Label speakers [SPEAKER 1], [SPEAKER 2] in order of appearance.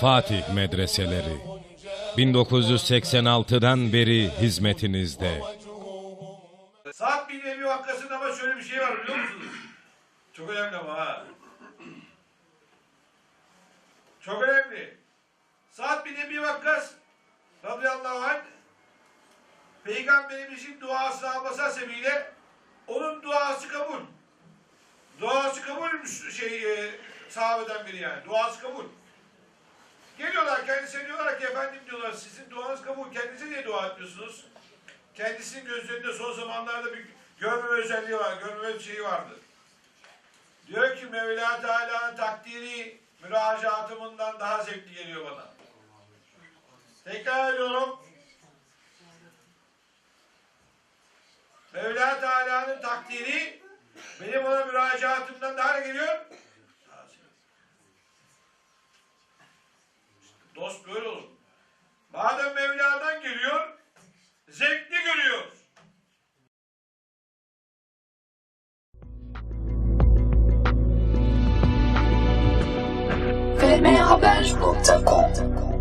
[SPEAKER 1] Fatih Medreseleri 1986'dan beri hizmetinizde.
[SPEAKER 2] Saat bin Ebi Vakkası'nda ama şöyle bir şey var biliyor musunuz? Çok önemli ama ha. Çok önemli. Saat bin Ebi Vakkas radıyallahu anh Peygamberimizin duasını alması sebebiyle onun duası kabul. Duası kabul şey e, sahabeden biri yani. Duası kabul. Geliyorlar kendisine diyorlar ki efendim diyorlar sizin duanız kabul. Kendinize niye dua etmiyorsunuz? Kendisinin gözlerinde son zamanlarda bir görmeme özelliği var, görmeme şeyi vardı. Diyor ki Mevla Teala'nın takdiri müracaatımından daha zevkli geliyor bana. Tekrar ediyorum. Mevla Teala'nın takdiri benim ona müracaatımdan daha geliyor? Daha zevkli. Dost böyle olur. Madem Mevla'dan geliyor, zevkli görüyor.
[SPEAKER 3] fmhaber.com